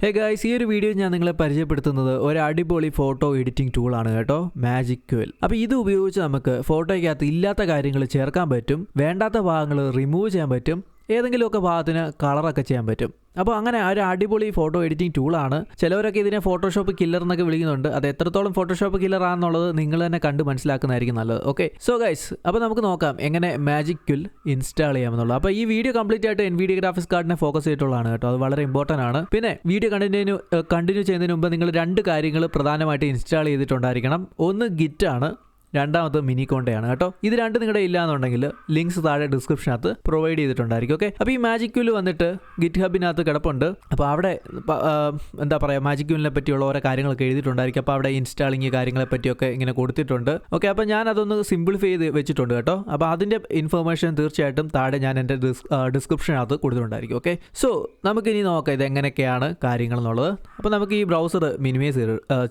Hey guys ഈ ഒരു video ഞാൻ നിങ്ങളെ പരിചയപ്പെടുത്തുന്നത് ഒരു അടിപൊളി ഫോട്ടോ എഡിറ്റിംഗ് ടൂളാണ് കേട്ടോ മാജിക് ക്വൽ അപ്പോൾ ഇത് ഉപയോഗിച്ച് നമുക്ക് ഫോട്ടോയ്ക്കകത്ത് ഇല്ലാത്ത കാര്യങ്ങൾ ചേർക്കാൻ പറ്റും വേണ്ടാത്ത ഭാഗങ്ങൾ റിമൂവ് ചെയ്യാൻ പറ്റും ഏതെങ്കിലുമൊക്കെ ഭാഗത്തിന് കളറൊക്കെ ചെയ്യാൻ പറ്റും. അപ്പോൾ അങ്ങനെ ഒരു അടിപൊളി ഫോട്ടോ എഡിറ്റിംഗ് ടൂളാണ് ചിലവരൊക്കെ ഇതിനെ ഫോട്ടോഷോപ്പ് കില്ലർ എന്നൊക്കെ വിളിക്കുന്നുണ്ട്. അത് എത്രത്തോളം ഫോട്ടോഷോപ്പ് കില്ലർ ആണെന്നുള്ളത് നിങ്ങൾ തന്നെ കണ്ട് മനസ്സിലാക്കുന്നതായിരിക്കും നല്ലത്. ഓക്കെ സോ ഗൈസ് അപ്പോൾ നമുക്ക് നോക്കാം എങ്ങനെ മാജിക് ക്യുൽ ഇൻസ്റ്റാൾ ചെയ്യാമെന്നുള്ളത് അപ്പോൾ ഈ വീഡിയോ കംപ്ലീറ്റ് ആയിട്ട് എൻ വീഡിയോ ഗ്രാഫിക്സ് കാർഡിനെ ഫോക്കസ് ചെയ്തിട്ടുള്ളതാണ് കേട്ടോ. അത് വളരെ ഇമ്പോർട്ടന്റ് ആണ്. പിന്നെ വീഡിയോ കണ്ടിന്യൂ കണ്ടിന്യൂ ചെയ്യുന്നതിന് മുമ്പ് നിങ്ങൾ രണ്ട് കാര്യങ്ങൾ പ്രധാനമായിട്ട് ഇൻസ്റ്റാൾ ചെയ്തിട്ടുണ്ടായിരിക്കണം. ഒന്ന് ഗിറ്റ് ആണ്. രണ്ടാമത് മിനി കോണ്ടയാണ് കേട്ടോ. ഇത് രണ്ട് നിങ്ങളുടെ ഇല്ല എന്നുണ്ടെങ്കിൽ ലിങ്ക്സ് താഴെ ഡിസ്ക്രിപ്ഷനകത്ത് പ്രൊവൈഡ് ചെയ്തിട്ടുണ്ടായിരിക്കും ഓക്കെ അപ്പോൾ ഈ മാജിക് ക്യൂൽ വന്നിട്ട് ഗിറ്റ് ഹബിനകത്ത് കിടപ്പുണ്ട്. അപ്പോൾ അവിടെ എന്താ പറയുക മാജിക് ക്യൂലിനെ പറ്റിയുള്ള ഓരോ കാര്യങ്ങളൊക്കെ എഴുതിയിട്ടുണ്ടായിരിക്കും. അപ്പോൾ അവിടെ ഇൻസ്റ്റാളിങ് കാര്യങ്ങളെ പറ്റിയൊക്കെ ഇങ്ങനെ കൊടുത്തിട്ടുണ്ട്. ഓക്കെ അപ്പോൾ ഞാൻ അതൊന്ന് സിംപ്ലിഫൈ ചെയ്ത് വെച്ചിട്ടുണ്ട് കേട്ടോ. അപ്പോൾ അതിന്റെ ഇൻഫർമേഷൻ തീർച്ചയായിട്ടും താഴെ ഞാൻ എന്റെ ഡിസ്ക്രിപ്ഷനകത്ത് കൊടുത്തിട്ടുണ്ടായിരിക്കും ഓക്കെ സോ നമുക്കിനി നോക്കാം ഇത് എങ്ങനെയൊക്കെയാണ് കാര്യങ്ങൾ എന്നുള്ളത് അപ്പോൾ നമുക്ക് ഈ ബ്രൗസർ മിനിമൈസ്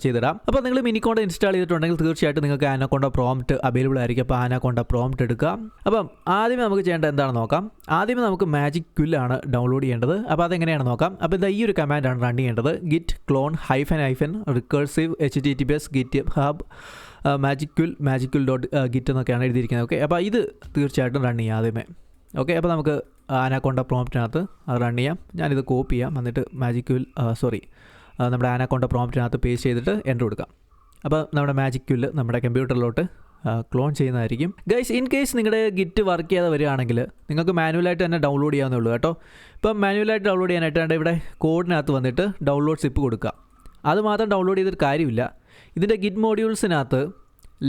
ചെയ്തിടാം. അപ്പോൾ നിങ്ങൾ മിനിക്കോണ്ട് ഇൻസ്റ്റാൾ ചെയ്തിട്ടുണ്ടെങ്കിൽ തീർച്ചയായിട്ടും നിങ്ങൾക്ക് ആനക്കൊണ്ട പ്രോംപ്റ്റ് അവൈലബിൾ ആയിരിക്കും അപ്പോൾ ആനക്കൊണ്ട പ്രോംപ്റ്റ് എടുക്കുക അപ്പം ആദ്യമേ നമുക്ക് ചെയ്യേണ്ടത് എന്താണെന്ന് നോക്കാം. ആദ്യമേ നമുക്ക് മാജിക് ക്വില്ലാണ് ഡൗൺലോഡ് ചെയ്യേണ്ടത്. അപ്പോൾ അതെങ്ങനെയാണ് നോക്കാം. അപ്പോൾ ഇതാ ഈ ഒരു കമാൻഡാണ് റൺ ചെയ്യേണ്ടത്. Git clone hyphen hyphen recursive H T T P S GitHub magic quill magic quill dot git എന്നൊക്കെയാണ് എഴുതിയിരിക്കുന്നത്. ഓക്കെ അപ്പോൾ ഇത് തീർച്ചയായിട്ടും റൺ ചെയ്യാം ആദ്യമേ. ഓക്കെ അപ്പോൾ നമുക്ക് ആനാക്കൊണ്ട പ്രോംപ്റ്റിനകത്ത് റൺ ചെയ്യാം. ഞാനിത് കോപ്പി ചെയ്യാം. എന്നിട്ട് മാജിക് ക്വിൽ സോറി നമ്മുടെ ആനാക്കൊണ്ട പ്രോംപ്റ്റിനകത്ത് പേസ്റ്റ് ചെയ്തിട്ട് എന്റർ കൊടുക്കാം. അപ്പോൾ നമ്മുടെ മാജിക് ക്വിൽ നമ്മുടെ കമ്പ്യൂട്ടറിലോട്ട് ക്ലോൺ ചെയ്യുന്നതായിരിക്കും. ഗൈസ് ഇൻ കേസ് നിങ്ങളുടെ ഗിറ്റ് വർക്ക് ചെയ്യാതെ വരികയാണെങ്കിൽ നിങ്ങൾക്ക് മാനുവലായിട്ട് തന്നെ ഡൗൺലോഡ് ചെയ്യാവുന്നേ ഉള്ളൂ കേട്ടോ. ഇപ്പം മാനുവലായിട്ട് ഡൗൺലോഡ് ചെയ്യാനായിട്ടാണ് ഇവിടെ കോഡിനകത്ത് വന്നിട്ട് ഡൗൺലോഡ് സിപ്പ് കൊടുക്കുക. അതുമാത്രം ഡൗൺലോഡ് ചെയ്തിട്ട് കാര്യമില്ല. ഇതിന്റെ ഗിറ്റ് മോഡ്യൂൾസിനകത്ത്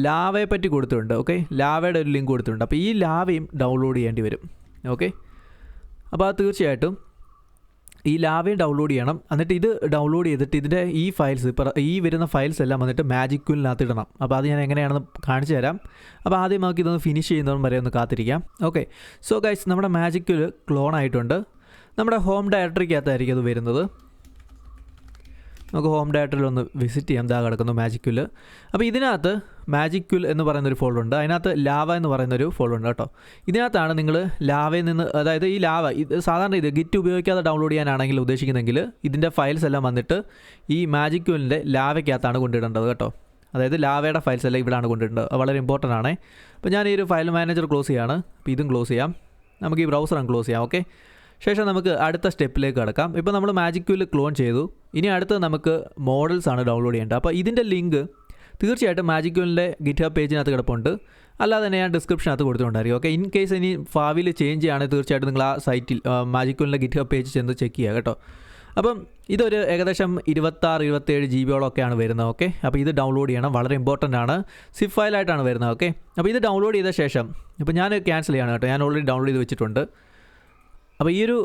ലാവയെ പറ്റി കൊടുത്തിട്ടുണ്ട് ഓക്കെ ലാവയുടെ ഒരു ലിങ്ക് കൊടുത്തിട്ടുണ്ട്. അപ്പോൾ ഈ ലാവയും ഡൗൺലോഡ് ചെയ്യേണ്ടി വരും ഓക്കെ അപ്പോൾ അത് തീർച്ചയായിട്ടും ഈ ലാവയും ഡൗൺലോഡ് ചെയ്യണം. എന്നിട്ട് ഇത് ഡൗൺലോഡ് ചെയ്തിട്ട് ഇതിന്റെ ഈ ഫയൽസ് ഇപ്പോൾ ഈ വരുന്ന ഫയൽസ് എല്ലാം വന്നിട്ട് മാജിക് ക്യൂലിനകത്ത് ഇടണം അപ്പോൾ അത് ഞാൻ എങ്ങനെയാണെന്ന് കാണിച്ചു തരാം. അപ്പോൾ ആദ്യം നമുക്ക് ഇതൊന്ന് ഫിനിഷ് ചെയ്യുന്നതും വരെ ഒന്ന് കാത്തിരിക്കാം. ഓക്കെ സോ ഗൈസ് നമ്മുടെ മാജിക് ക്യൂൽ ക്ലോൺ ആയിട്ടുണ്ട്. നമ്മുടെ ഹോം ഡയറക്ടറിക്കകത്തായിരിക്കും അത് വരുന്നത്. നമുക്ക് ഹോം ഡയറക്ടറിൽ ഒന്ന് വിസിറ്റ് ചെയ്യാം. ദാ കിടക്കുന്നു മാജിക് ക്യുൽ അപ്പോൾ ഇതിനകത്ത് മാജിക് ക്യുൽ എന്ന് പറയുന്നൊരു ഉണ്ട്. അതിനകത്ത് ലാവ എന്ന് പറയുന്നൊരു ഉണ്ട് കേട്ടോ. ഇതിനകത്താണ് നിങ്ങൾ ലാവയിൽ നിന്ന് അതായത് ഈ ലാവ ഇത് സാധാരണ ഇത് ഗിറ്റ് ഉപയോഗിക്കാതെ ഡൗൺലോഡ് ചെയ്യാനാണെങ്കിൽ ഉദ്ദേശിക്കുന്നെങ്കിൽ ഇതിന്റെ ഫയൽസ് എല്ലാം വന്നിട്ട് ഈ മാജിക് ക്യുലിന്റെ ലാവയ്ക്കകത്താണ് കൊണ്ടിടേണ്ടത് കേട്ടോ. അതായത് ലാവയുടെ ഫയൽസ് എല്ലാം ഇവിടെയാണ് കൊണ്ടിടേണ്ടത്. വളരെ ഇമ്പോർട്ടന്റ് ആണേ. അപ്പോൾ ഞാൻ ഈ ഒരു ഫയൽ മാനേജർ ക്ലോസ് ചെയ്യാണ്. അപ്പോൾ ഇതും ക്ലോസ് ചെയ്യാം. നമുക്ക് ഈ ബ്രൗസർ ക്ലോസ് ചെയ്യാം. ഓക്കെ ശേഷം നമുക്ക് അടുത്ത സ്റ്റെപ്പിലേക്ക് കടക്കാം. ഇപ്പോൾ നമ്മൾ മാജിക് ക്യൂൽ ക്ലോൺ ചെയ്തു. ഇനി അടുത്ത് നമുക്ക് മോഡൽസ് ആണ് ഡൗൺലോഡ് ചെയ്യേണ്ടത്. അപ്പോൾ ഇതിന്റെ ലിങ്ക് തീർച്ചയായിട്ടും മാജിക് ക്യൂലിന്റെ ഗിറ്റ് ഹബ് പേജിനകത്ത് കിടപ്പുണ്ട്. അല്ലാതെ തന്നെ ഞാൻ ഡിസ്ക്രിപ്ഷനകത്ത് കൊടുത്തിട്ടുണ്ടായിരിക്കും. ഓക്കെ ഇൻ കേസ് ഇനി ഭാവിയിൽ ചേഞ്ച് ചെയ്യുകയാണെങ്കിൽ തീർച്ചയായിട്ടും നിങ്ങൾ ആ സൈറ്റിൽ മാജിക് ക്യൂലിന്റെ ഗിറ്റ് ഹബ് പേജ് ചെന്ന് ചെക്ക് ചെയ്യുക കേട്ടോ. അപ്പം ഇതൊരു ഏകദേശം ഇരുപത്താറ് ഇരുപത്തേഴ് ജി ബിയോളൊക്കെയാണ് വരുന്നത്. ഓക്കെ അപ്പോൾ ഇത് ഡൗൺലോഡ് ചെയ്യണം. വളരെ ഇമ്പോർട്ടന്റ് ആണ്. സിഫ് ഫയലായിട്ടാണ് വരുന്നത്. ഓക്കെ അപ്പോൾ ഇത് ഡൗൺലോഡ് ചെയ്ത ശേഷം ഇപ്പോൾ ഞാൻ ക്യാൻസൽ ചെയ്യണം കേട്ടോ. ഞാൻ ഓൾറെഡി ഡൗൺലോഡ് ചെയ്ത് വെച്ചിട്ടുണ്ട്. അപ്പോൾ ഈ ഒരു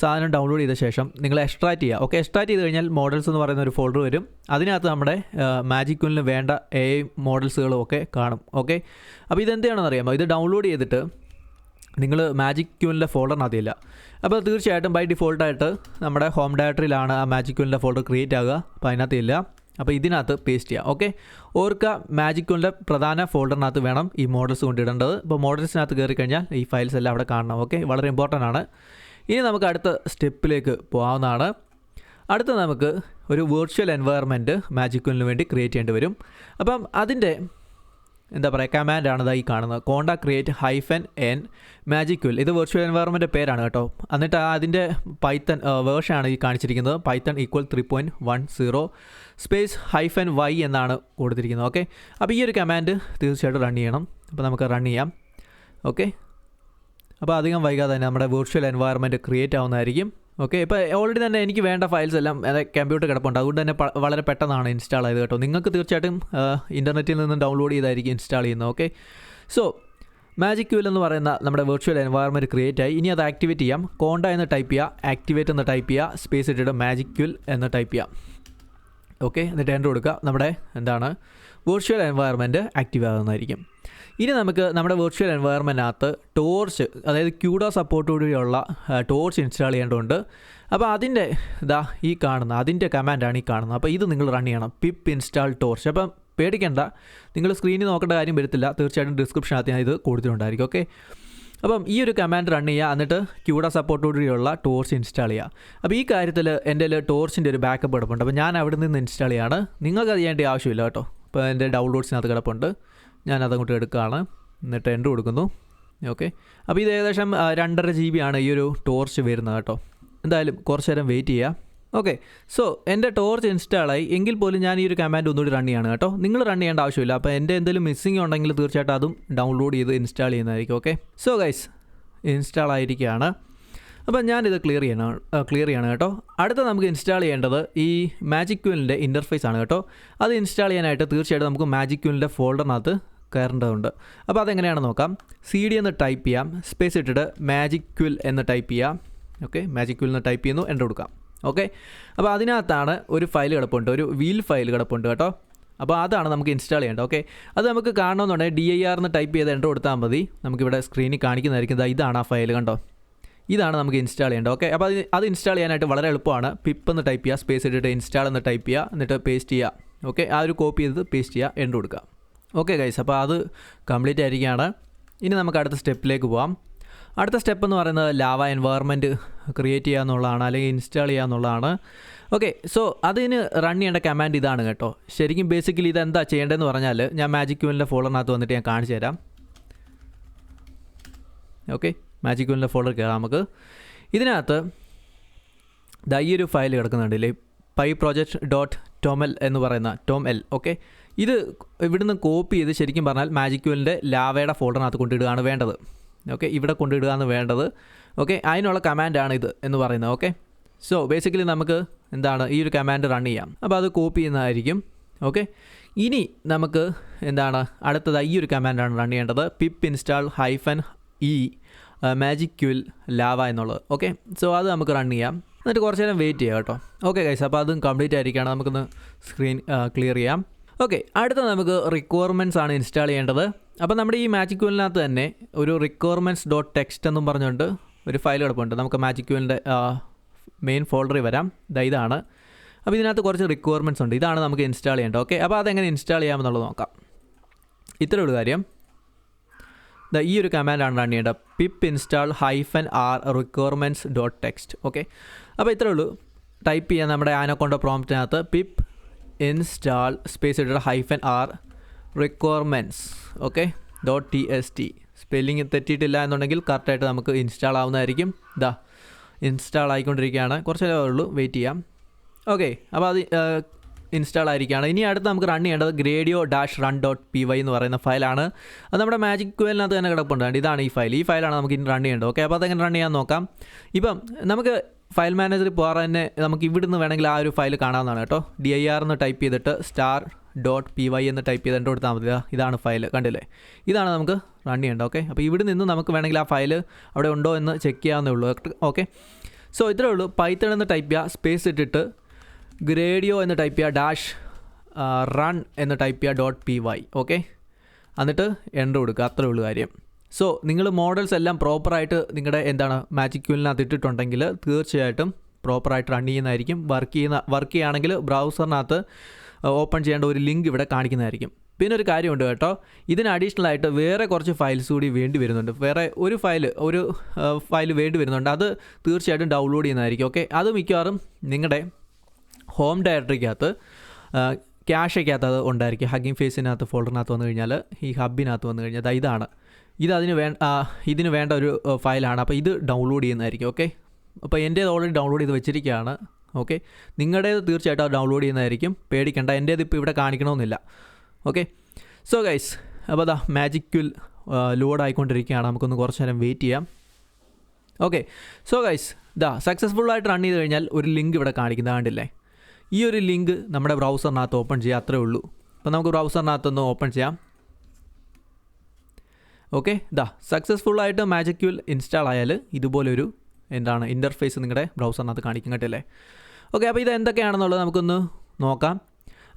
സാധനം ഡൗൺലോഡ് ചെയ്ത ശേഷം നിങ്ങൾ എക്സ്ട്രാക്ട് ചെയ്യുക ഓക്കെ എക്സ്ട്രാക്ട് ചെയ്ത് കഴിഞ്ഞാൽ മോഡൽസ് എന്ന് പറയുന്ന ഒരു ഫോൾഡർ വരും. അതിനകത്ത് നമ്മുടെ മാജിക് ക്യൂലിന് വേണ്ട എ മോഡൽസുകളും ഒക്കെ കാണും. ഓക്കെ അപ്പോൾ ഇതെന്താണെന്ന് അറിയാമോ? ഇത് ഡൗൺലോഡ് ചെയ്തിട്ട് നിങ്ങൾ മാജിക് ക്യൂലിന്റെ ഫോൾഡറിനകത്തില്ല അപ്പോൾ തീർച്ചയായിട്ടും ബൈ ഡിഫോൾട്ടായിട്ട് നമ്മുടെ ഹോം ഡയറക്ടറിയിലാണ് ആ മാജിക് ക്യൂലിന്റെ ഫോൾഡർ ക്രിയേറ്റ് ആകുക അപ്പോൾ അതിനകത്ത് ഇല്ല. അപ്പോൾ ഇതിനകത്ത് പേസ്റ്റ് ചെയ്യാം ഓക്കെ ഓർക്ക മാജിക് ക്യൂലിന്റെ പ്രധാന ഫോൾഡറിനകത്ത് വേണം ഈ മോഡൽസ് കൊണ്ടിടേണ്ടത്. ഇപ്പോൾ മോഡൽസിനകത്ത് കയറി കഴിഞ്ഞാൽ ഈ ഫയൽസ് എല്ലാം അവിടെ കാണണം ഓക്കെ വളരെ ഇമ്പോർട്ടന്റ് ആണ്. ഇനി നമുക്ക് അടുത്ത സ്റ്റെപ്പിലേക്ക് പോകാവുന്നതാണ്. അടുത്ത നമുക്ക് ഒരു വെർച്വൽ എൻവയർമെന്റ് മാജിക് വേണ്ടി ക്രിയേറ്റ് ചെയ്യേണ്ടി വരും. അപ്പം അതിന്റെ എന്താ പറയുക കമാൻഡാണ് ഇതായി കാണുന്നത്. Conda create hyphen n magic quill ഇത് വെർച്വൽ എൻവയറമെന്റ് പേരാണ് കേട്ടോ. എന്നിട്ട് അതിന്റെ പൈത്തൺ വേർഷനാണ് ഈ കാണിച്ചിരിക്കുന്നത്. Python equal three point one zero space hyphen y എന്നാണ് കൊടുത്തിരിക്കുന്നത്. ഓക്കെ അപ്പോൾ ഈ ഒരു കമാൻഡ് തീർച്ചയായിട്ടും റൺ ചെയ്യണം. അപ്പോൾ നമുക്ക് റൺ ചെയ്യാം. ഓക്കെ അപ്പോൾ അധികം വൈകാതെ തന്നെ നമ്മുടെ വെർച്വൽ എൻവയറമെന്റ് ക്രിയേറ്റ് ആവുന്നതായിരിക്കും. ഓക്കെ ഇപ്പോൾ ഓൾറെഡി തന്നെ എനിക്ക് വേണ്ട ഫയൽസ് എല്ലാം എന്റെ കമ്പ്യൂട്ടർ കിടപ്പുണ്ട്. അതുകൊണ്ട് തന്നെ വളരെ പെട്ടെന്നാണ് ഇൻസ്റ്റാൾ ചെയ്ത് കേട്ടോ. നിങ്ങൾക്ക് തീർച്ചയായിട്ടും ഇന്റർനെറ്റിൽ നിന്ന് ഡൗൺലോഡ് ചെയ്തായിരിക്കും ഇൻസ്റ്റാൾ ചെയ്യുന്നത് ഓക്കെ സോ മാജിക് ക്യൂൽ എന്ന് പറയുന്ന നമ്മുടെ വെർച്വൽ എൻവയറമെന്റ് ക്രിയേറ്റ് ആയി. ഇനി അത് ആക്ടിവേറ്റ് ചെയ്യാം. കോണ്ട എന്ന് ടൈപ്പ് ചെയ്യുക ആക്ടിവേറ്റ് എന്ന് ടൈപ്പ് ചെയ്യുക സ്പേസ് ഇട്ടിട്ട് മാജിക് ക്യൂൽ എന്ന് ടൈപ്പ് ചെയ്യാം. ഓക്കെ എന്നിട്ട് എന്റർ കൊടുക്കുക. നമ്മുടെ എന്താണ്? വെർച്വൽ എൻവയറമെന്റ് ആക്റ്റീവ് ആകുന്നതായിരിക്കും. ഇനി നമുക്ക് നമ്മുടെ വെർച്വൽ എൻവയറമെന്റിനകത്ത് ടോർച്ച് അതായത് ക്യൂഡോ സപ്പോർട്ടോടുകൂടിയുള്ള ടോർച്ച് ഇൻസ്റ്റാൾ ചെയ്യേണ്ടതുണ്ട്. അപ്പോൾ അതിന്റെ ഇതാ ഈ കാണുന്ന അതിന്റെ കമാൻഡാണ് ഈ കാണുന്നത്. അപ്പോൾ ഇത് നിങ്ങൾ റൺ ചെയ്യണം. പിപ്പ് ഇൻസ്റ്റാൾ ടോർച്ച് അപ്പം പേടിക്കേണ്ട. നിങ്ങൾ സ്ക്രീനിൽ നോക്കേണ്ട കാര്യം വരത്തില്ല. തീർച്ചയായിട്ടും ഡിസ്ക്രിപ്ഷനകത്ത് ഞാൻ ഇത് കൊടുത്തിട്ടുണ്ടായിരിക്കും. ഓക്കെ അപ്പം ഈ ഒരു കമാൻഡ് റൺ ചെയ്യുക. എന്നിട്ട് ക്യൂഡ സപ്പോർട്ടോടുകൂടിയുള്ള ടോർച്ച് ഇൻസ്റ്റാൾ ചെയ്യുക. അപ്പോൾ ഈ കാര്യത്തിൽ എന്റെ ടോർച്ചിന്റെ ഒരു ബാക്കപ്പ് കിടപ്പുണ്ട്. അപ്പോൾ ഞാൻ അവിടെ നിന്ന് ഇൻസ്റ്റാൾ ചെയ്യാണ്. നിങ്ങൾക്ക് അത് ചെയ്യേണ്ട ആവശ്യമില്ല കേട്ടോ. ഇപ്പോൾ എന്റെ ഡൗൺലോഡ്സിനകത്ത് കിടപ്പുണ്ട്. ഞാൻ അതങ്ങോട്ട് എടുക്കുകയാണ്. എന്നിട്ട് എന്റർ കൊടുക്കുന്നു. ഓക്കെ അപ്പോൾ ഇത് ഏകദേശം രണ്ടര ജി ബി ആണ് ഈ ഒരു ടോർച്ച് വരുന്നത് കേട്ടോ. എന്തായാലും കുറച്ച് നേരം വെയിറ്റ് ചെയ്യുക ഓക്കെ സോ എന്റെ ടോർച്ച് ഇൻസ്റ്റാളായി എങ്കിൽ പോലും ഞാൻ ഈ ഒരു കമാൻഡ് ഒന്നുകൂടി റൺ ചെയ്യാണ് കേട്ടോ. നിങ്ങൾ റൺ ചെയ്യേണ്ട ആവശ്യമില്ല. അപ്പോൾ എന്റെ എന്തെങ്കിലും മിസ്സിംഗ് ഉണ്ടെങ്കിൽ തീർച്ചയായിട്ടും അതും ഡൗൺലോഡ് ചെയ്ത് ഇൻസ്റ്റാൾ ചെയ്യുന്നതായിരിക്കും. ഓക്കെ സോ ഗൈസ് ഇൻസ്റ്റാൾ ആയിരിക്കുകയാണ്. അപ്പോൾ ഞാനിത് ക്ലിയർ ചെയ്യണം ക്ലിയർ ചെയ്യണം കേട്ടോ. അടുത്ത നമുക്ക് ഇൻസ്റ്റാൾ ചെയ്യേണ്ടത് ഈ മാജിക് ക്യൂലിന്റെ ഇന്റർഫേസ് ആണ് കേട്ടോ. അത് ഇൻസ്റ്റാൾ ചെയ്യാനായിട്ട് തീർച്ചയായിട്ടും നമുക്ക് മാജിക് ക്യൂലിന്റെ ഫോൾഡറിനകത്ത് കയറേണ്ടതുണ്ട്. അപ്പോൾ അതെങ്ങനെയാണെന്ന് നോക്കാം. സി ഡി എന്ന് ടൈപ്പ് ചെയ്യാം. സ്പേസ് ഇട്ടിട്ട് മാജിക് ക്വിൽ എന്ന് ടൈപ്പ് ചെയ്യാം. ഓക്കെ മാജിക് ക്വിൽ എന്ന് ടൈപ്പ് ചെയ്യുന്നു. എന്റർ കൊടുക്കാം. ഓക്കെ അപ്പോൾ അതിനകത്താണ് ഒരു ഫയൽ കിടപ്പുണ്ട്. ഒരു വീൽ ഫയൽ കിടപ്പുണ്ട് കേട്ടോ. അപ്പോൾ അതാണ് നമുക്ക് ഇൻസ്റ്റാൾ ചെയ്യേണ്ടത്. ഓക്കെ അത് നമുക്ക് കാണണമെന്നുണ്ടെങ്കിൽ ഡി ഐ ആർ എന്ന് ടൈപ്പ് ചെയ്ത് എന്റർ കൊടുത്താൽ മതി. നമുക്കിവിടെ സ്ക്രീനിൽ കാണിക്കുന്നതായിരിക്കും. ഇതാണ് ആ ഫയൽ കണ്ടോ? ഇതാണ് നമുക്ക് ഇൻസ്റ്റാൾ ചെയ്യേണ്ടത്. ഓക്കെ അപ്പോൾ അത് അത് ഇൻസ്റ്റാൾ ചെയ്യാനായിട്ട് വളരെ എളുപ്പമാണ്. പിപ്പ് എന്ന് ടൈപ്പ് ചെയ്യുക. സ്പേസ് ഇട്ടിട്ട് ഇൻസ്റ്റാൾ എന്ന് ടൈപ്പ് ചെയ്യുക. എന്നിട്ട് പേസ്റ്റ് ചെയ്യുക. ഓക്കെ ആ ഒരു കോപ്പി ചെയ്ത് പേസ്റ്റ് ചെയ്യുക. എന്റർ കൊടുക്കുക. ഓക്കെ ഗൈസ് അപ്പോൾ അത് കംപ്ലീറ്റ് ആയിരിക്കുകയാണ്. ഇനി നമുക്ക് അടുത്ത സ്റ്റെപ്പിലേക്ക് പോവാം. അടുത്ത സ്റ്റെപ്പ് എന്ന് പറയുന്നത് ലാവ എൻവയർമെന്റ് ക്രിയേറ്റ് ചെയ്യുക എന്നുള്ളതാണ് അല്ലെങ്കിൽ ഇൻസ്റ്റാൾ ചെയ്യുക എന്നുള്ളതാണ്. ഓക്കെ സോ അതിന് റൺ ചെയ്യേണ്ട കമാൻഡ് ഇതാണ് കേട്ടോ. ശരിക്കും ബേസിക്കലി ഇത് എന്താ ചെയ്യേണ്ടതെന്ന് പറഞ്ഞാൽ ഞാൻ മാജിക് ക്യൂലിന്റെ ഫോളറിനകത്ത് വന്നിട്ട് ഞാൻ കാണിച്ചു തരാം. ഓക്കെ മാജിക് ക്യൂലിന്റെ ഫോൾഡർ കയറാം നമുക്ക്. ഇതിനകത്ത് ദാ ഒരു ഫയൽ കിടക്കുന്നുണ്ടല്ലേ പൈ പ്രോജക്റ്റ് ഡോട്ട് ടോമൽ എന്ന് പറയുന്ന ടോം എൽ ഓക്കെ ഇത് ഇവിടുന്ന് കോപ്പി ചെയ്ത് ശരിക്കും പറഞ്ഞാൽ മാജിക്വലിന്റെ ലാവയുടെ ഫോൾഡറിനകത്ത് കൊണ്ടിടുകയാണ് വേണ്ടത്. ഓക്കെ ഇവിടെ കൊണ്ടിടുകയാണ് വേണ്ടത്. ഓക്കെ അതിനുള്ള കമാൻഡാണ് ഇത് എന്ന് പറയുന്നത്. ഓക്കെ സോ ബേസിക്കലി നമുക്ക് എന്താണ് ഈ ഒരു കമാൻഡ് റൺ ചെയ്യാം. അപ്പോൾ അത് കോപ്പി ചെയ്യുന്നതായിരിക്കും. ഓക്കെ ഇനി നമുക്ക് എന്താണ് അടുത്തതായി ഈ ഒരു കമാൻഡാണ് റൺ ചെയ്യേണ്ടത്. Pip install hyphen e magic quill llava എന്നുള്ളത്. ഓക്കെ സോ അത് നമുക്ക് റൺ ചെയ്യാം. എന്നിട്ട് കുറച്ച് നേരം വെയിറ്റ് ചെയ്യാം കേട്ടോ. ഓക്കെ ഗൈസ് അപ്പോൾ അതും കംപ്ലീറ്റ് ആയിരിക്കുകയാണ്. നമുക്കൊന്ന് സ്ക്രീൻ ക്ലിയർ ചെയ്യാം. ഓക്കെ അടുത്ത നമുക്ക് റിക്വയർമെന്റ്സ് ആണ് ഇൻസ്റ്റാൾ ചെയ്യേണ്ടത്. അപ്പോൾ നമ്മുടെ ഈ മാജിക് ക്യൂലിനകത്ത് തന്നെ ഒരു റിക്വയർമെന്റ്സ് ഡോട്ട് ടെക്സ്റ്റ് എന്നും പറഞ്ഞുകൊണ്ട് ഒരു ഫയൽ കിടപ്പുണ്ട്. നമുക്ക് മാജിക് ക്യൂലിന്റെ മെയിൻ ഫോൾഡറിൽ വരാം. ഇതാ ഇതാണ്. അപ്പോൾ ഇതിനകത്ത് കുറച്ച് റിക്വയർമെന്റ്സ് ഉണ്ട്. ഇതാണ് നമുക്ക് ഇൻസ്റ്റാൾ ചെയ്യേണ്ടത്. ഓക്കെ അപ്പോൾ അതെങ്ങനെ ഇൻസ്റ്റാൾ ചെയ്യാമെന്നുള്ളത് നോക്കാം. ഇത്രയേ ഉള്ളൂ കാര്യം. ഈ ഒരു കമാൻഡാണ് റൺ ചെയ്യേണ്ടത്. Pip install hyphen r requirements dot text okay അപ്പോൾ ഇത്രയേ ഉള്ളൂ. ടൈപ്പ് ചെയ്യാൻ നമ്മുടെ ആനക്കൊണ്ട പ്രോംപ്റ്റിനകത്ത് പിപ്പ് ഇൻസ്റ്റാൾ സ്പേസ് ഇട്ടിട്ട് hyphen r requirements okay dot T S T spelling തെറ്റിയിട്ടില്ല എന്നുണ്ടെങ്കിൽ കറക്റ്റായിട്ട് നമുക്ക് ഇൻസ്റ്റാൾ ആവുന്നതായിരിക്കും. ദാ ഇൻസ്റ്റാൾ ആയിക്കൊണ്ടിരിക്കുകയാണ്. കുറച്ച് ഉള്ളൂ വെയിറ്റ് ചെയ്യാം. ഓക്കെ അപ്പോൾ അത് ഇൻസ്റ്റാൾ ആയിരിക്കുകയാണ്. ഇനി അടുത്ത് നമുക്ക് റൺ ചെയ്യേണ്ടത് Gradio dash run dot P Y എന്ന് പറയുന്ന ഫയലാണ്. അത് നമ്മുടെ മാജിക് ക്വലിനകത്ത് തന്നെ കിടപ്പുണ്ട്. ഇതാണ് ഈ ഫയൽ ഈ ഫയലാണ് നമുക്ക് ഇനി റൺ ചെയ്യേണ്ടത്. ഓക്കെ അപ്പോൾ അതെങ്ങനെ റൺ ചെയ്യാൻ നോക്കാം? ഇപ്പം നമുക്ക് ഫയൽ മാനേജറിൽ പോകാതെ തന്നെ നമുക്ക് ഇവിടുന്ന് വേണമെങ്കിൽ ആ ഒരു ഫയൽ കാണാവുന്നതാണ് കേട്ടോ. ഡി ഐ ആർ എന്ന് ടൈപ്പ് ചെയ്തിട്ട് സ്റ്റാർ ഡോട്ട് പി വൈ എന്ന് ടൈപ്പ് ചെയ്ത് എന്റെ കൊടുത്താൽ മതി ഇതാണ് ഫയൽ കണ്ടില്ലേ? ഇതാണ് നമുക്ക് റൺ ചെയ്യേണ്ടത് ഓക്കെ അപ്പോൾ ഇവിടെ നിന്ന് നമുക്ക് വേണമെങ്കിൽ ആ ഫയൽ അവിടെ ഉണ്ടോ എന്ന് ചെക്ക് ചെയ്യാവുന്നേ ഉള്ളൂ ഓക്കെ സോ ഇത്രേ ഉള്ളൂ. പൈത്തൺ എന്ന് ടൈപ്പ് ചെയ്യുക സ്പേസ് ഇട്ടിട്ട് ഗ്രേഡിയോ എന്ന് ടൈപ്പ് ചെയ്യുക ഡാഷ് റൺ എന്ന് ടൈപ്പ് ചെയ്യുക ഡോട്ട് പി വൈ ഓക്കെ എന്നിട്ട് എന്റർ കൊടുക്കുക. അത്രേ ഉള്ളൂ കാര്യം. സോ നിങ്ങൾ മോഡൽസ് എല്ലാം പ്രോപ്പറായിട്ട് നിങ്ങളുടെ എന്താണ് മാജിക് ക്യൂലിനകത്ത് ഇട്ടിട്ടുണ്ടെങ്കിൽ തീർച്ചയായിട്ടും പ്രോപ്പറായിട്ട് റൺ ചെയ്യുന്നതായിരിക്കും. വർക്ക് ചെയ്യുന്ന വർക്ക് ചെയ്യുകയാണെങ്കിൽ ബ്രൗസറിനകത്ത് ഓപ്പൺ ചെയ്യേണ്ട ഒരു ലിങ്ക് ഇവിടെ കാണിക്കുന്നതായിരിക്കും. പിന്നെ ഒരു കാര്യമുണ്ട് കേട്ടോ. ഇതിന് അഡീഷണൽ ആയിട്ട് വേറെ കുറച്ച് ഫയൽസ് കൂടി വേണ്ടി വരുന്നുണ്ട്. വേറെ ഒരു ഫയൽ ഒരു ഫയൽ വേണ്ടി വരുന്നുണ്ട്. അത് തീർച്ചയായിട്ടും ഡൗൺലോഡ് ചെയ്യുന്നതായിരിക്കും. ഓക്കെ അത് മിക്കവാറും നിങ്ങളുടെ ഹോം ഡയറക്ടറിക്കകത്ത് ക്യാഷയ്ക്കകത്ത് അത് ഉണ്ടായിരിക്കും. ഹഗ്ഗിങ് ഫേസിനകത്ത് ഫോൾഡറിനകത്ത് വന്നു കഴിഞ്ഞാൽ ഈ ഹബിനകത്ത് വന്നു കഴിഞ്ഞാൽ ഇതാണ്. ഇത് അതിന് വേ ഇതിന് വേണ്ട ഒരു ഫയലാണ്. അപ്പോൾ ഇത് ഡൗൺലോഡ് ചെയ്യുന്നതായിരിക്കും ഓക്കെ അപ്പോൾ എന്റേത് ഓൾറെഡി ഡൗൺലോഡ് ചെയ്ത് വെച്ചിരിക്കുകയാണ് ഓക്കെ നിങ്ങളുടേത് തീർച്ചയായിട്ടും അത് ഡൗൺലോഡ് ചെയ്യുന്നതായിരിക്കും. പേടിക്കേണ്ട എന്റേത് ഇപ്പോൾ ഇവിടെ കാണിക്കണമെന്നില്ല ഓക്കെ സോ ഗൈസ് അപ്പോൾ അതാ മാജിക്വിൽ ലോഡ് ആയിക്കൊണ്ടിരിക്കുകയാണ്. നമുക്കൊന്ന് കുറച്ച് നേരം വെയിറ്റ് ചെയ്യാം. ഓക്കെ സോ ഗൈസ് ഇതാ ആയിട്ട് റൺ ചെയ്ത് കഴിഞ്ഞാൽ ഒരു ലിങ്ക് ഇവിടെ കാണിക്കുന്നത് കണ്ടില്ലേ? ഈ ഒരു ലിങ്ക് നമ്മുടെ ബ്രൗസറിനകത്ത് ഓപ്പൺ ചെയ്യുക അത്രേ ഉള്ളൂ. അപ്പോൾ നമുക്ക് ബ്രൗസറിനകത്തൊന്ന് ഓപ്പൺ ചെയ്യാം. ഓക്കെ ആയിട്ട് സക്സസ്ഫുള്ളായിട്ട് ക്യൂൽ ഇൻസ്റ്റാൾ ആയാൽ ഇതുപോലൊരു എന്താണ് ഇന്റർഫേസ് നിങ്ങളുടെ ബ്രൗസറിനകത്ത് കാണിക്കും കേട്ടല്ലേ? ഓക്കെ അപ്പോൾ ഇത് എന്തൊക്കെയാണെന്നുള്ളത് നമുക്കൊന്ന് നോക്കാം.